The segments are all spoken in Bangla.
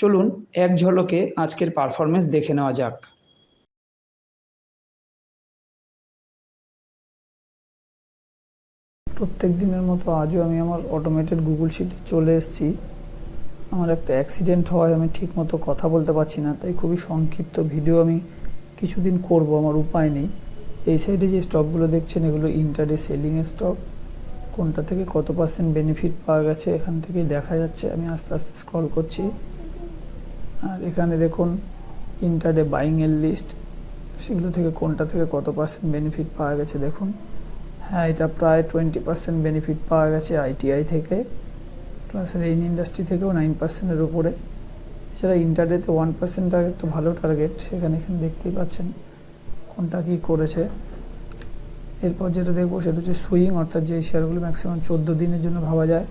চলুন এক ঝলকে আজকের পারফরমেন্স দেখে নেওয়া যাক। প্রত্যেক দিনের মতো আজও আমি আমার অটোমেটেড গুগল শিটে চলে এসেছি। আমার একটা অ্যাক্সিডেন্ট হওয়ায় আমি ঠিকমতো কথা বলতে পারছি না, তাই খুবই সংক্ষিপ্ত ভিডিও আমি কিছুদিন করব, আমার উপায় নেই। এই সাইডে যে স্টকগুলো দেখছেন, এগুলো ইন্টারডে সেলিংয়ের স্টক কোনটা থেকে কত পার্সেন্ট বেনিফিট পাওয়া গেছে, এখান থেকেই দেখা যাচ্ছে। আমি আস্তে আস্তে স্ক্রল করছি। আর এখানে দেখুন ইন্টারডে বাইংয়ের লিস্ট সেগুলো থেকে কোনটা থেকে কত পার্সেন্ট বেনিফিট পাওয়া গেছে দেখুন। হ্যাঁ এটা প্রায় টোয়েন্টি পার্সেন্ট বেনিফিট পাওয়া গেছে আইটিআই থেকে প্লাস রেইন ইন্ডাস্ট্রি থেকেও নাইন পার্সেন্টের উপরে। এছাড়া ইন্টারডেতে ওয়ান পার্সেন্ট টার্গেট তো ভালো টার্গেট সেখানে এখানে দেখতেই পাচ্ছেন কোনটা কী করেছে। এরপর যেটা দেখব সেটা হচ্ছে সুইং অর্থাৎ যে শেয়ারগুলো ম্যাক্সিমাম চোদ্দ দিনের জন্য ভাবা যায়।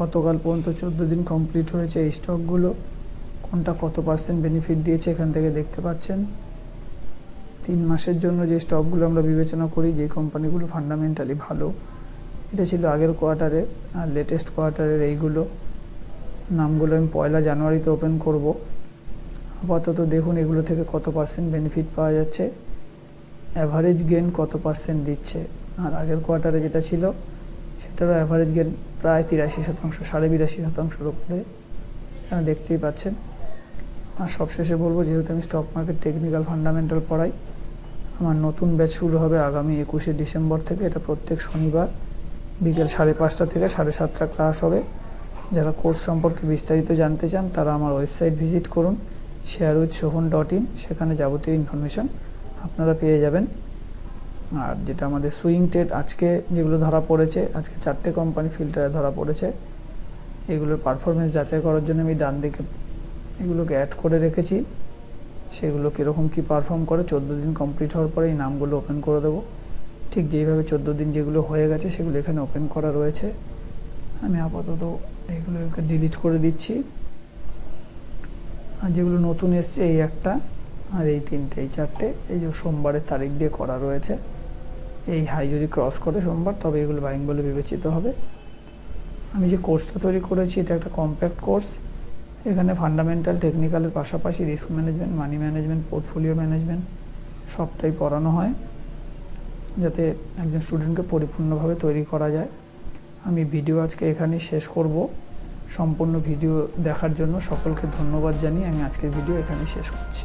গতকাল পর্যন্ত চোদ্দ দিন কমপ্লিট হয়েছে এই স্টকগুলো কোনটা কত পার্সেন্ট বেনিফিট দিয়েছে এখান থেকে দেখতে পাচ্ছেন। তিন মাসের জন্য যে স্টকগুলো আমরা বিবেচনা করি, যে কোম্পানিগুলো ফান্ডামেন্টালি ভালো, এটা ছিল আগের কোয়ার্টারে আর লেটেস্ট কোয়ার্টারের এইগুলো। নামগুলো আমি পয়লা জানুয়ারিতে ওপেন করব। আপাতত দেখুন এগুলো থেকে কত পার্সেন্ট বেনিফিট পাওয়া যাচ্ছে। অ্যাভারেজ গেন কত পার্সেন্ট দিচ্ছে। আর আগের কোয়ার্টারে যেটা ছিল, সেটারও অ্যাভারেজ গেন প্রায় তিরাশি শতাংশ, সাড়ে বিরাশি শতাংশের উপরে। দেখতেই পাচ্ছেন। আর সবশেষে বলব, যেহেতু আমি স্টক মার্কেট টেকনিক্যাল ফান্ডামেন্টাল পড়াই, আমার নতুন ব্যাচ শুরু হবে আগামী একুশে ডিসেম্বর থেকে। এটা প্রত্যেক শনিবার বিকেল সাড়ে পাঁচটা থেকে সাড়ে সাতটা ক্লাস হবে। যারা কোর্স সম্পর্কে বিস্তারিত জানতে চান, তারা আমার ওয়েবসাইট ভিজিট করুন share with Shobhan dot in সেখানে যাবতীয় ইনফরমেশান আপনারা পেয়ে যাবেন। আর যেটা আমাদের সুইং টেট আজকে যেগুলো ধরা পড়েছে, আজকে চারটে কোম্পানি ফিল্টারে ধরা পড়েছে, এগুলোর পারফরমেন্স যাচাই করার জন্য আমি ডান দিকে এগুলোকে অ্যাড করে রেখেছি। সেগুলো কীরকম কী পারফর্ম করে, চোদ্দ দিন কমপ্লিট হওয়ার পরে এই নামগুলো ওপেন করে দেবো। ঠিক যেইভাবে চোদ্দ দিন যেগুলো হয়ে গেছে, সেগুলো এখানে ওপেন করা রয়েছে। আমি আপাতত এগুলোকে ডিলিট করে দিচ্ছি। আর যেগুলো নতুন এসছে, এই একটা আর এই তিনটে, এই চারটে, এই যে সোমবারের তারিখ দিয়ে করা রয়েছে। এই হাই যদি ক্রস করে সোমবার, তবে এগুলো বাইং বলে বিবেচিত হবে। আমি যে কোর্সটা তৈরি করেছি, এটা একটা কম্প্যাক্ট কোর্স এখানে ফান্ডামেন্টাল টেকনিক্যালের পাশাপাশি risk management money management portfolio management সবটাই পড়ানো হয় যাতে একজন স্টুডেন্টকে পরিপূর্ণভাবে তৈরি করা যায়। আমি ভিডিও আজকে এখানেই শেষ করব। সম্পূর্ণ ভিডিও দেখার জন্য সকলকে ধন্যবাদ জানিয়ে আমি আজকের ভিডিও এখানেই শেষ করছি।